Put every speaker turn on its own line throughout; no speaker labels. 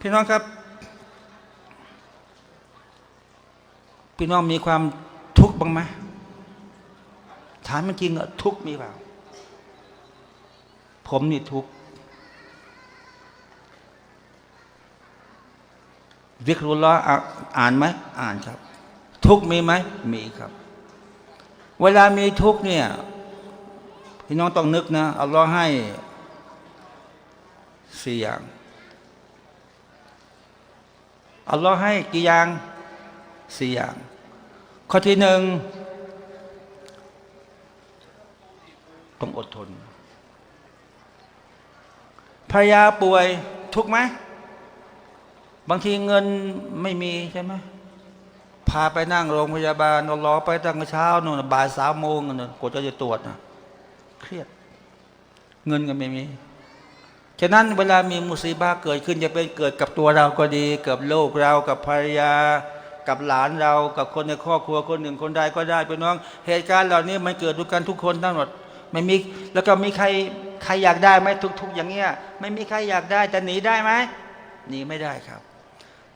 พี่น้องครับ พี่น้องมีความทุกข์บ้างไหมถามมันจริงอะทุกข์มีเปล่า ผมนี่ทุกข์วิกรุลละอ่านไหมอ่านครับ ทุกข์มีไหมมีครับ เวลามีทุกข์เนี่ยพี่น้องต้องนึกนะอัลลอฮ์ให้สี่อย่าง อัลลอฮ์ให้กี่อย่างสี่อย่าง ข้อที่หนึ่งต้องอดทนภรรยาป่วยทุกไหม บางทีเงินไม่มีใช่ไหมพาไปนั่งโรงพยาบาลรอไปตั้งแต่เช้านู่นบ่ายสามโมงนู่นกว่าจะจะตรวจนะเครียด เงินก็ไม่มี ฉะนั้นเวลามีมุสีบาเกิดขึ้นจะเป็นเกิดกับตัวเราก็ดี กับโลกเรากับภรรยา กับหลานเรากับคนในครอบครัวคนหนึ่งคนใดก็ได้พี่น้อง เหตุการณ์เหล่านี้มันเกิดด้วยกันทุกคนทั้งหมดไม่มีแล้วก็มีใครใครอยากได้ไหมทุก ๆ อย่างเงี้ยไม่มีใครอยากได้จะหนีได้ไหมหนีไม่ได้ครับ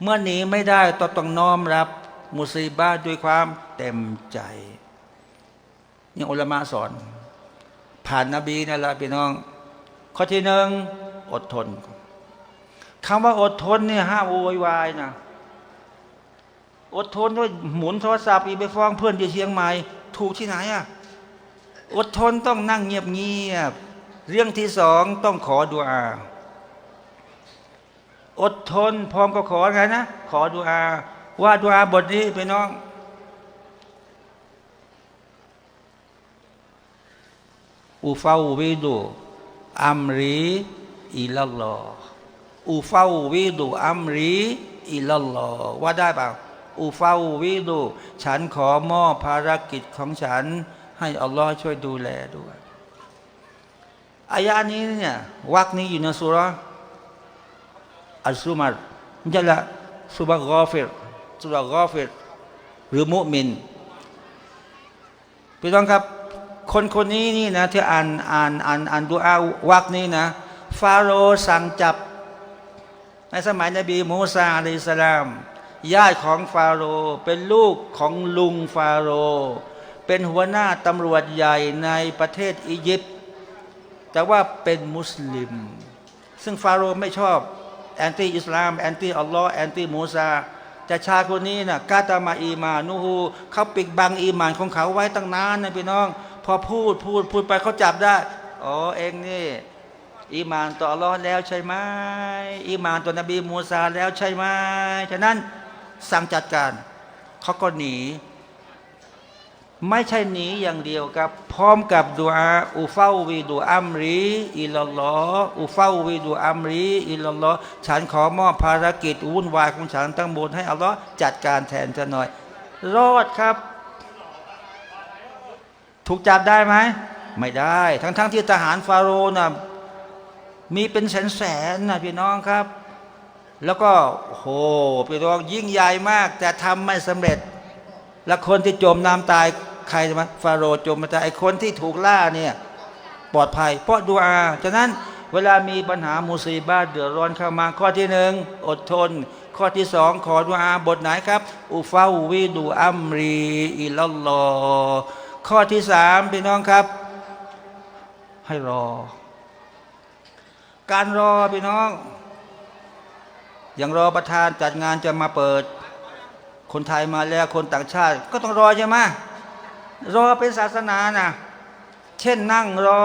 เมื่อหนีไม่ได้ต้องต้องน้อมรับมุสีบาด้วยความเต็มใจนี่อุลมะสอน ผ่านนบีนั่นแหละพี่น้อง ข้อที่หนึ่ง อดทนคำว่าอดทนเนี่ยห้าโวยวายนะอดทนด้วยหมุนโทรศัพท์อีไปฟ้องเพื่อนที่เชียงใหม่ถูกที่ไหนอะอดทนต้องนั่งเงียบเงียบเรื่องที่สองต้องขอดุอา อดทนพร้อมก็ขอไงนะ ขอดุอา ว่าดุอาบทนี้พี่น้อง อูฟาวิดูอัมรี อิลลออูฟาวิดูอัมรีอิลลอว่าได้เปล่าอูฟาวิดู ฉันขอมอบภารกิจของฉัน ให้อัลลอฮ์ช่วยดูแลด้วยอายะนี้เนี่ยวักนี้อยู่ในสุราอัลซุมัรนี่แหละสุบะกอฟิรสุบะกอฟิรหรือมุมินพี่น้องครับ คนคนนี้นี่นะที่อ่านอ่านอ่านอ่านดูอาวักนี้นะ ฟาโรห์สั่งจับ ในสมัยนบีมูซาอะลัยฮิสลามญาติของฟาโรห์เป็นลูกของลุงฟาโรห์เป็นหัวหน้าตำรวจใหญ่ในประเทศอียิปต์แต่ว่าเป็นมุสลิม ซึ่งฟาโรห์ไม่ชอบแอนตี้อิสลามแอนตี้อัลลอฮ์แอนตี้มูซาแต่ชาคนนี้น่ะกาตามาอีมานูฮูเขาปิดบังอีมานของเขาไว้ตั้งนานนะพี่น้อง พอพูดพูดพูดไปเขาจับได้ อ๋อเองนี่ อีมานต่ออัลลอฮ์แล้วใช่ไหมอีมานต่อนบีมูซาแล้วใช่ไหมฉะนั้นสั่งจัดการเขาก็หนี ไม่ใช่หนีอย่างเดียวครับ พร้อมกับดูอาอูฟาวีดูอัมรี อิลลอฮ์อูฟาวีดูอัมรี อิลลอฮ์ฉันขอมอบภารกิจวุ่นวายของฉันทั้งหมดให้อัลลอฮ์จัดการแทนจะหน่อย รอดครับ ถูกจับได้ไหม ไม่ได้ ทั้งๆทที่ทหารฟาโรห์น่ะ มีเป็นแสนๆนะพี่น้องครับ แล้วก็โหพี่น้องยิ่งใหญ่มาก แต่ทำไม่สำเร็จ และคนที่จมน้ำตายใครใช่ไหมฟาโรห์จมมาตายไอคนที่ถูกล่าเนี่ยปลอดภัย เพราะดูอาฉะนั้นเวลามีปัญหามุสีบาเดือดร้อนเข้ามาข้อที่หนึ่งอดทน ข้อที่สองขอดูอาบทไหนครับ อุฟาวิดูอัมรีอิลลอข้อที่สามพี่น้องครับ ให้รอ การรอพี่น้อง อย่างรอประธานจัดงานจะมาเปิด คนไทยมาแล้วคนต่างชาติ ก็ต้องรอใช่ไหมรอเป็นศาสนานะเช่นนั่งรอ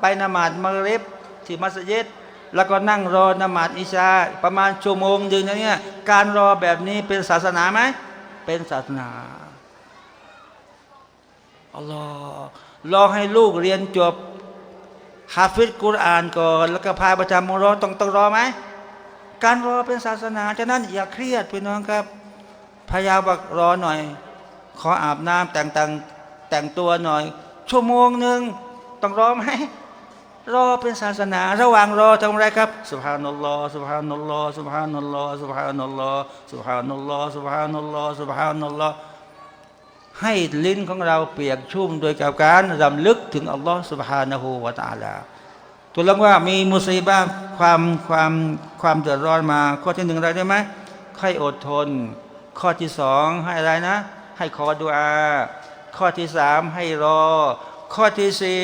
ไปนมาดมะริบที่มัสยิดแล้วก็นั่งรอนมาดอิชา ประมาณชั่วโมงหนึ่งนะเนี่ยการรอแบบนี้เป็นศาสนาไหมเป็นศาสนาอัลลอฮ์รอให้ลูกเรียนจบ ฮาฟิดกุรอานก่อน แล้วก็พาประจำมรอต้องต้องรอไหมการรอเป็นศาสนาฉะนั้นอย่าเครียดพี่น้องครับ พยายามบอกรอหน่อย ขออาบน้ำแต่งแต่งแต่งตัวหน่อย ชั่วโมงหนึ่งต้องรอไหมรอเป็นศาสนา ระหว่างรอทำอะไรครับสุภานัลลอฮ์สุภานัลลอฮ์สุภานัลลอฮ์สุภานัลลอฮ์สุภานัลลอฮ์สุภานัลลอฮ์สุภานัลลอฮ์ ให้ลิ้นของเราเปียกชุ่มโดยกับการรำลึกถึงอัลลอฮ์สุบฮานะฮูวะตะอาลาตัวลงว่ามีมุสีบ้าความความความเดือดร้อนมา ข้อที่หนึ่งอะไรได้ไหมให้อดทน ข้อที่สองให้อะไรนะ ให้ขอดุอา ข้อที่สามให้รอ ข้อที่สี่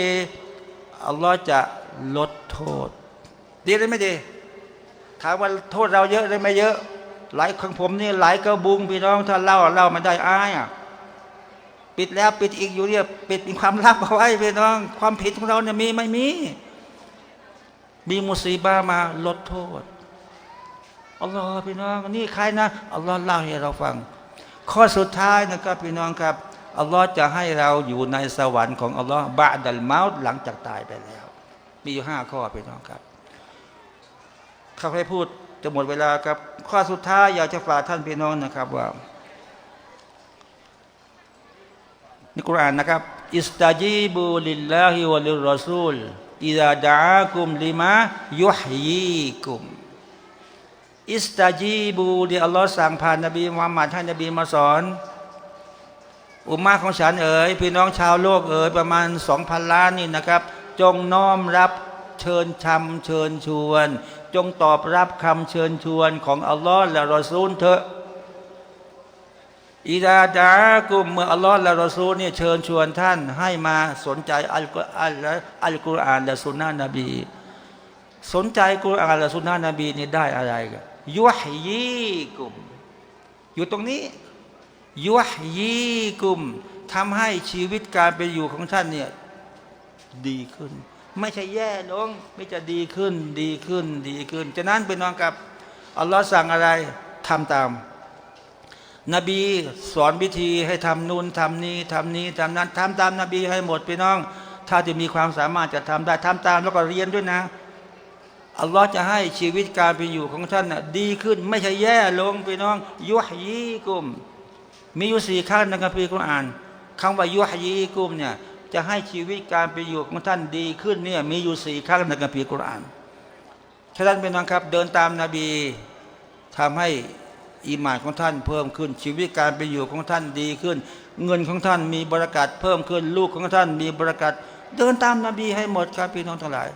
อัลลอฮ์จะลดโทษ ดีหรือไม่ดี ถามว่าโทษเราเยอะหรือไม่เยอะ หลายของผมนี่หลายกระบุงพี่น้องถ้าเล่าเล่าไม่ได้อายอะ ปิดแล้วปิดอีกอยู่เนี่ยปิดเป็นความลับเอาไว้พี่น้อง ความผิดของเราเนี่ยมีไม่มี มีมุสีบามาลดโทษอัลลอฮ์พี่น้องนี่ใครนะอัลลอฮ์เล่าให้เราฟัง ข้อสุดท้ายนะครับพี่น้องครับอัลลอฮ์จะให้เราอยู่ในสวรรค์ของอัลลอฮ์บาดัลมาต์หลังจากตายไปแล้ว มีอยู่ห้าข้อพี่น้องครับเขาให้พูดจะหมดเวลาครับ ข้อสุดท้ายอยากจะฝากท่านพี่น้องนะครับว่า ในกุรานนะครับอิสตาจีบูลิลลาฮิวะลิรอซูลอิดาดากุมลิมายุฮยีกุมอิสตาจีบูที่อัลลอฮ์สั่งผ่านนบีมุฮัมมัดให้นบีมาสอน อุมมาของฉันเอ๋ยพี่น้องชาวโลกเอ๋ยประมาณสองพันล้านนี่นะครับ จงน้อมรับเชิญชำเชิญชวน จงตอบรับคำเชิญชวนของอัลลอฮ์และรอซูลเถอะ อิดาดากุมเมื่ออัลลอฮ์และรอซูลเนี่ยเชิญชวนท่าน ให้มาสนใจอัลกุรอานและอัลกุรอานและสุนนะนบี สนใจกุรอานและสุนนะนบีนี่ได้อะไรกันยุฮยีกุม อยู่ตรงนี้ยุฮยีกุมทำให้ชีวิตการเป็นอยู่ของท่านเนี่ยดีขึ้น ไม่ใช่แย่ลงไม่จะดีขึ้น ดีขึ้น ดีขึ้นฉะนั้นเป็นนองกับอัลลอฮ์สั่งอะไรทำตาม นบีสอนวิธีให้ทำนู่นทำนี้ทำนี้ทำนั้นทำตามนบีให้หมดพี่น้อง ถ้าจะมีความสามารถจะทำได้ทำตามแล้วก็เรียนด้วยนะอัลลอฮ์จะให้ชีวิตการเป็นอยู่ของท่านน่ะดีขึ้น ไม่ใช่แย่ลงพี่น้อง ยุฮยีกุม มีอยู่สี่ขั้นในคัมภีร์กุรอานคำว่ายุฮยีกุมเนี่ยจะให้ชีวิตการเป็นอยู่ของท่านดีขึ้นเนี่ยมีอยู่สี่ขั้นในคัมภีร์กุรอานฉะนั้นเป็นน้องครับ เดินตามนาบีทำให้ อีหมานของท่านเพิ่มขึ้น ชีวิตการไปอยู่ของท่านดีขึ้น เงินของท่านมีบรารักัดเพิ่มขึ้น ลูกของท่านมีบรารักัดเดินตามนาบีให้หมดครับพี่น้องทั้งหลาย